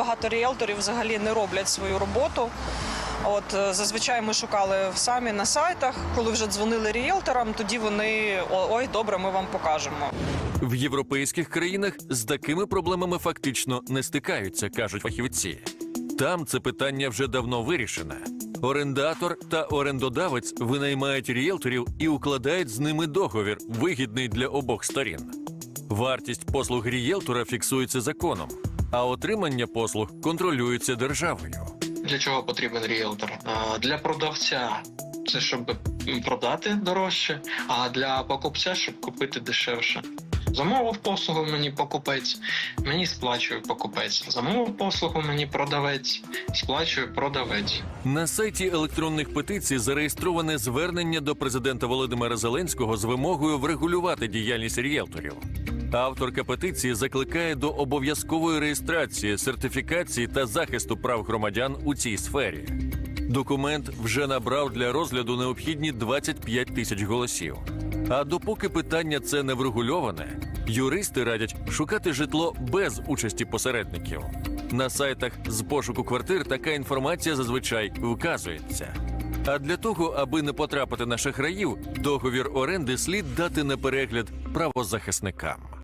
багато ріелторів взагалі не роблять свою роботу. От е, зазвичай ми шукали самі на сайтах. Коли вже дзвонили ріелторам, тоді вони ой, добре, ми вам покажемо. В європейських країнах з такими проблемами фактично не стикаються, кажуть фахівці. Там це питання вже давно вирішене. Орендатор та орендодавець винаймають ріелторів і укладають з ними договір, вигідний для обох сторін. Вартість послуг ріелтора фіксується законом, а отримання послуг контролюється державою. Для чого потрібен ріелтор? Для продавця це щоб продати дорожче, а для покупця, щоб купити дешевше. Замовив послугу мені покупець, мені сплачує покупець. Замовив послугу мені продавець, сплачує продавець. На сайті електронних петицій зареєстроване звернення до президента Володимира Зеленського з вимогою врегулювати діяльність ріелторів. Авторка петиції закликає до обов'язкової реєстрації, сертифікації та захисту прав громадян у цій сфері. Документ вже набрав для розгляду необхідні 25 тисяч голосів. А допоки питання це не врегульоване, юристи радять шукати житло без участі посередників. На сайтах з пошуку квартир така інформація зазвичай вказується. А для того, аби не потрапити на шахраїв, договір оренди слід дати на перегляд правозахисникам.